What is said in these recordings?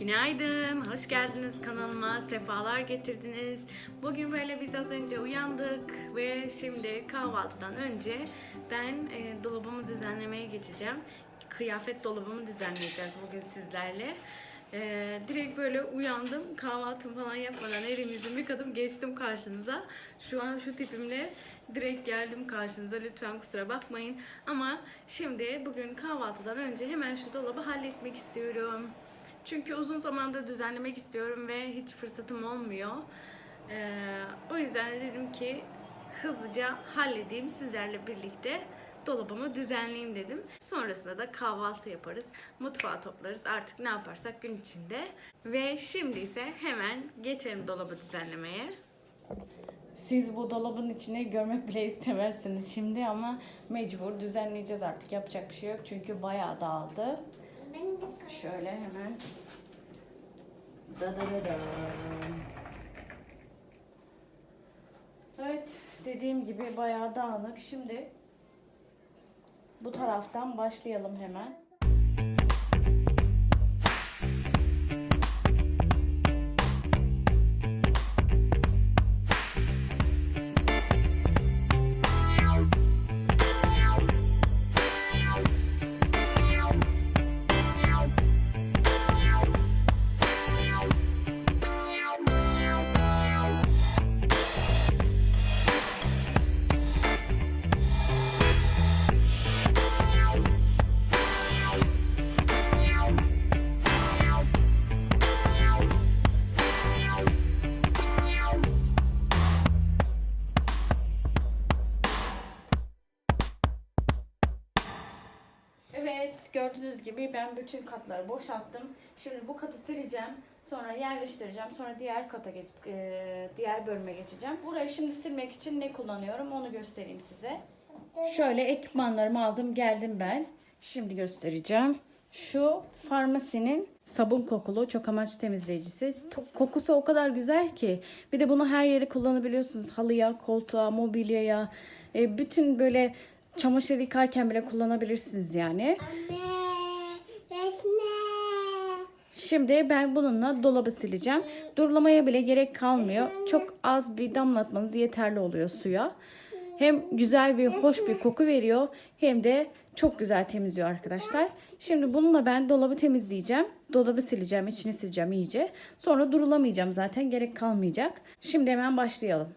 Günaydın, hoş geldiniz kanalıma, sefalar getirdiniz. Bugün böyle biz az önce uyandık ve şimdi kahvaltıdan önce ben e, dolabımı düzenlemeye geçeceğim. Kıyafet dolabımı düzenleyeceğiz bugün sizlerle. E, direkt böyle uyandım, kahvaltımı falan yapmadan elimi yüzümü yıkadım, geçtim karşınıza. Şu an şu tipimle direkt geldim karşınıza, lütfen kusura bakmayın. Ama şimdi bugün kahvaltıdan önce hemen şu dolabı halletmek istiyorum. Çünkü uzun zamandır düzenlemek istiyorum ve hiç fırsatım olmuyor. Ee, o yüzden de dedim ki hızlıca halledeyim sizlerle birlikte dolabımı düzenleyeyim dedim. Sonrasında da kahvaltı yaparız, mutfağı toplarız artık ne yaparsak gün içinde. Ve şimdi ise hemen geçelim dolabı düzenlemeye. Siz bu dolabın içini görmek bile istemezsiniz şimdi ama mecbur düzenleyeceğiz artık yapacak bir şey yok çünkü bayağı dağıldı. Şöyle hemen. Dadadadam. Evet, dediğim gibi bayağı dağınık. Şimdi bu taraftan başlayalım hemen. Ben bütün katları boşalttım. Şimdi bu katı sileceğim. Sonra yerleştireceğim. Sonra diğer kata ge- e, diğer bölüme geçeceğim. Burayı şimdi silmek için ne kullanıyorum onu göstereyim size. Şöyle ekipmanlarımı aldım geldim ben. Şimdi göstereceğim. Şu farmasinin sabun kokulu çok amaçlı temizleyicisi. Kokusu o kadar güzel ki. Bir de bunu her yere kullanabiliyorsunuz. Halıya, koltuğa, mobilyaya. e, bütün böyle çamaşır yıkarken bile kullanabilirsiniz yani. Anne. Şimdi ben bununla dolabı sileceğim. Durulamaya bile gerek kalmıyor. Çok az bir damlatmanız yeterli oluyor suya. Hem güzel bir hoş bir koku veriyor hem de çok güzel temizliyor arkadaşlar. Şimdi bununla ben dolabı temizleyeceğim. Dolabı sileceğim, içini sileceğim iyice. Sonra durulamayacağım zaten gerek kalmayacak. Şimdi hemen başlayalım.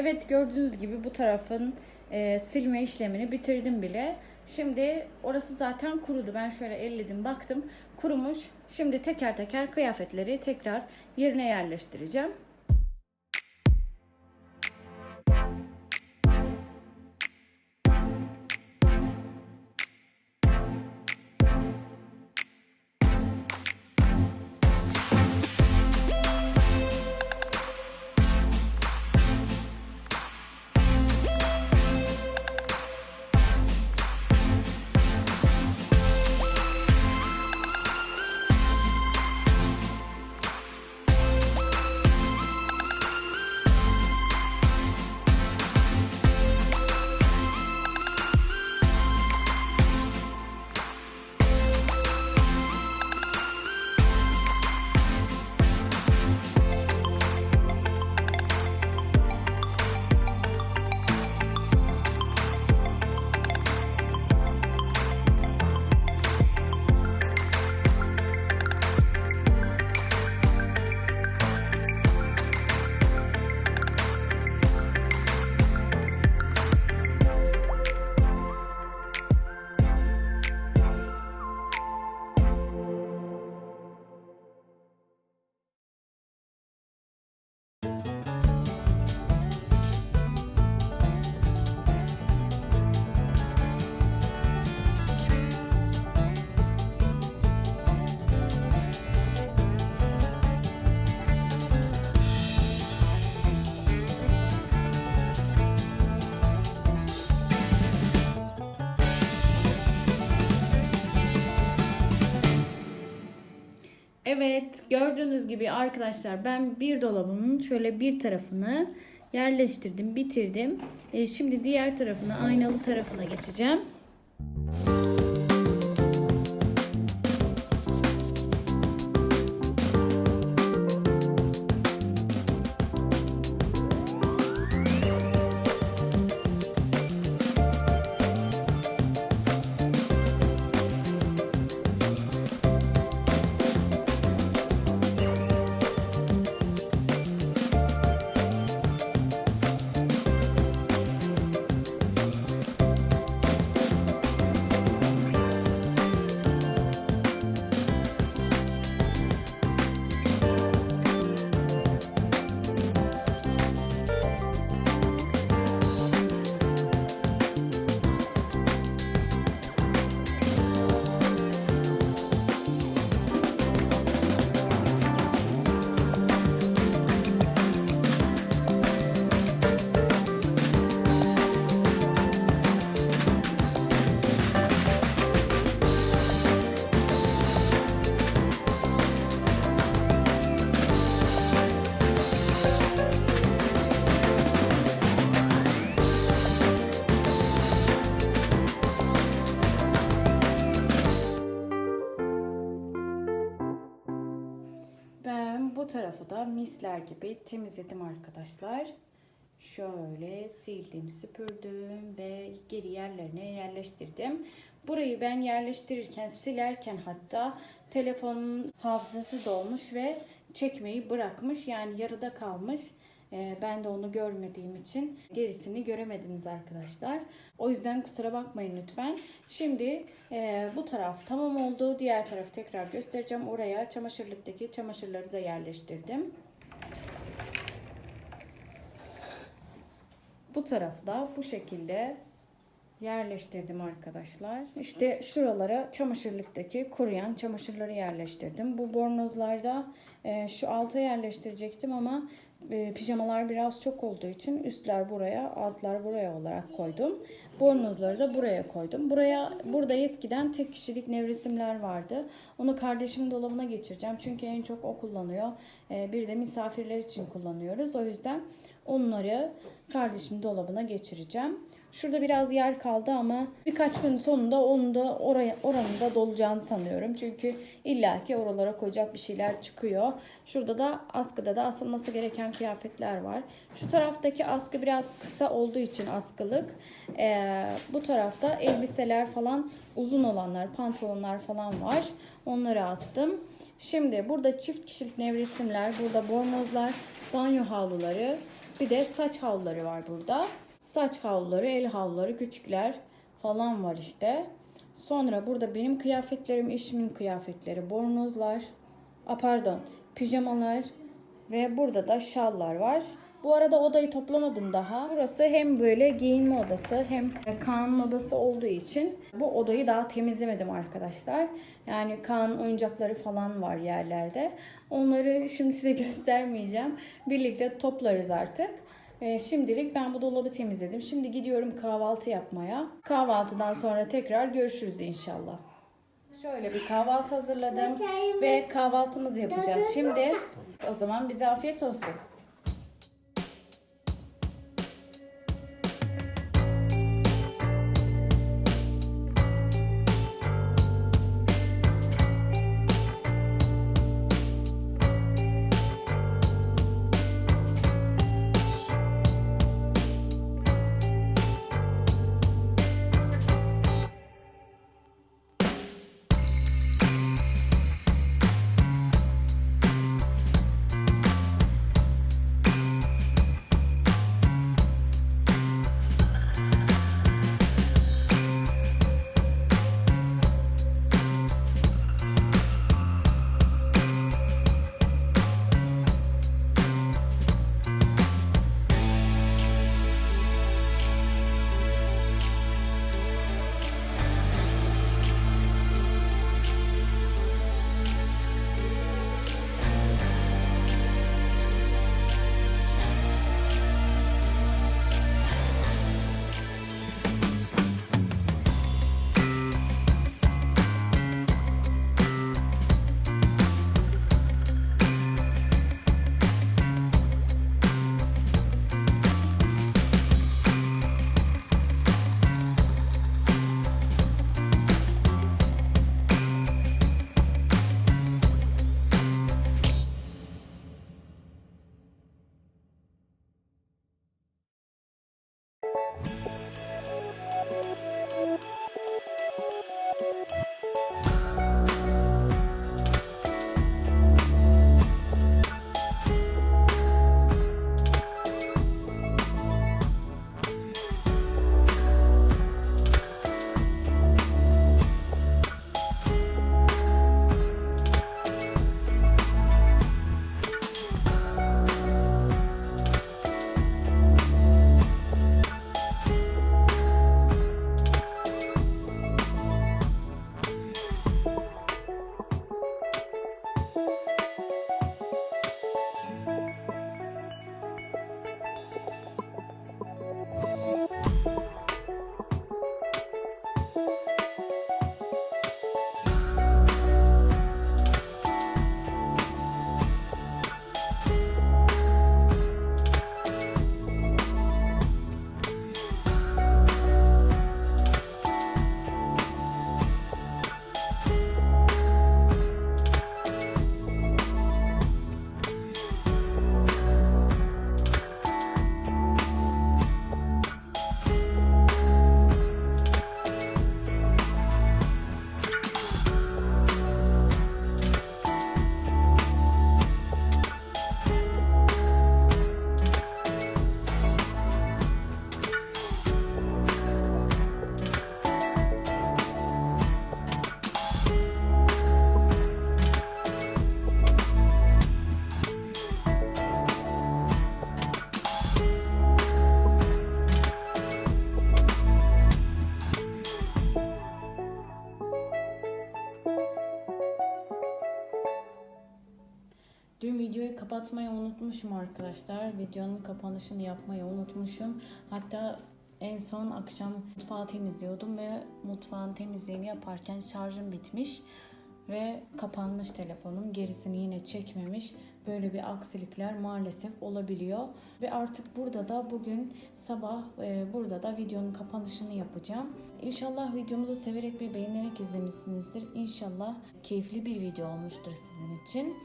Evet gördüğünüz gibi bu tarafın e, silme işlemini bitirdim bile. Şimdi orası zaten kurudu. Ben şöyle elledim baktım kurumuş. Şimdi teker teker kıyafetleri tekrar yerine yerleştireceğim. Evet gördüğünüz gibi arkadaşlar ben bir dolabımın şöyle bir tarafını yerleştirdim bitirdim. E, şimdi diğer tarafına aynalı tarafına geçeceğim. Tarafı da misler gibi temizledim arkadaşlar. Şöyle sildim, süpürdüm ve geri yerlerine yerleştirdim. Burayı ben yerleştirirken, silerken hatta telefonun hafızası dolmuş ve çekmeyi bırakmış. Yani yarıda kalmış. Ee, ben de onu görmediğim için gerisini göremediniz arkadaşlar. O yüzden kusura bakmayın lütfen. Şimdi e, bu taraf tamam oldu. Diğer tarafı tekrar göstereceğim. Oraya çamaşırlıktaki çamaşırları da yerleştirdim. Bu tarafı da bu şekilde yerleştirdim arkadaşlar. İşte şuralara çamaşırlıktaki kuruyan çamaşırları yerleştirdim. Bu bornozlarda e, şu alta yerleştirecektim ama e, pijamalar biraz çok olduğu için üstler buraya, altlar buraya olarak koydum. Bornozları da buraya koydum. Buraya burada eskiden tek kişilik nevresimler vardı. Onu kardeşimin dolabına geçireceğim. Çünkü en çok o kullanıyor. E, bir de misafirler için kullanıyoruz. O yüzden onları kardeşimin dolabına geçireceğim. Şurada biraz yer kaldı ama birkaç gün sonunda onu da oraya oranın da dolacağını sanıyorum. Çünkü illaki oralara koyacak bir şeyler çıkıyor. Şurada da askıda da asılması gereken kıyafetler var. Şu taraftaki askı biraz kısa olduğu için askılık. Ee, bu tarafta elbiseler falan uzun olanlar, pantolonlar falan var. Onları astım. Şimdi burada çift kişilik nevresimler, burada bornozlar, banyo havluları, Bir de saç havluları var burada. Saç havluları, el havluları, küçükler falan var işte. Sonra burada benim kıyafetlerim, eşimin kıyafetleri, bornozlar, a pardon, pijamalar ve burada da şallar var. Bu arada odayı toplamadım daha. Burası hem böyle giyinme odası hem Kaan'ın odası olduğu için bu odayı daha temizlemedim arkadaşlar. Yani Kaan'ın oyuncakları falan var yerlerde. Onları şimdi size göstermeyeceğim. Birlikte toplarız artık. Ee, şimdilik ben bu dolabı temizledim. Şimdi gidiyorum kahvaltı yapmaya. Kahvaltıdan sonra tekrar görüşürüz inşallah. Şöyle bir kahvaltı hazırladım ve kahvaltımızı yapacağız. Şimdi o zaman bize afiyet olsun. Kapatmayı unutmuşum arkadaşlar. Videonun kapanışını yapmayı unutmuşum. Hatta en son akşam mutfağı temizliyordum ve mutfağın temizliğini yaparken şarjım bitmiş ve kapanmış telefonum. Gerisini yine çekmemiş. Böyle bir aksilikler maalesef olabiliyor. Ve artık burada da bugün sabah e, burada da videonun kapanışını yapacağım. İnşallah videomuzu severek ve beğenerek izlemişsinizdir. İnşallah keyifli bir video olmuştur sizin için.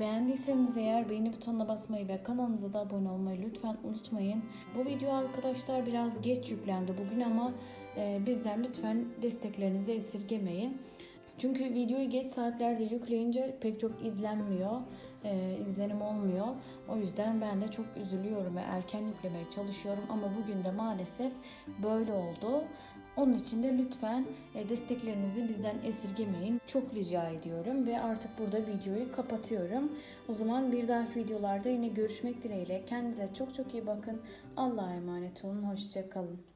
Beğendiyseniz eğer beğeni butonuna basmayı ve kanalımıza da abone olmayı lütfen unutmayın. Bu video arkadaşlar biraz geç yüklendi bugün ama e, bizden lütfen desteklerinizi esirgemeyin. Çünkü videoyu geç saatlerde yükleyince pek çok izlenmiyor. e, izlenim olmuyor. O yüzden ben de çok üzülüyorum ve erken yüklemeye çalışıyorum ama bugün de maalesef böyle oldu. Onun için de lütfen e, desteklerinizi bizden esirgemeyin. Çok rica ediyorum ve artık burada videoyu kapatıyorum. O zaman bir dahaki videolarda yine görüşmek dileğiyle. Kendinize çok çok iyi bakın. Allah'a emanet olun. Hoşçakalın.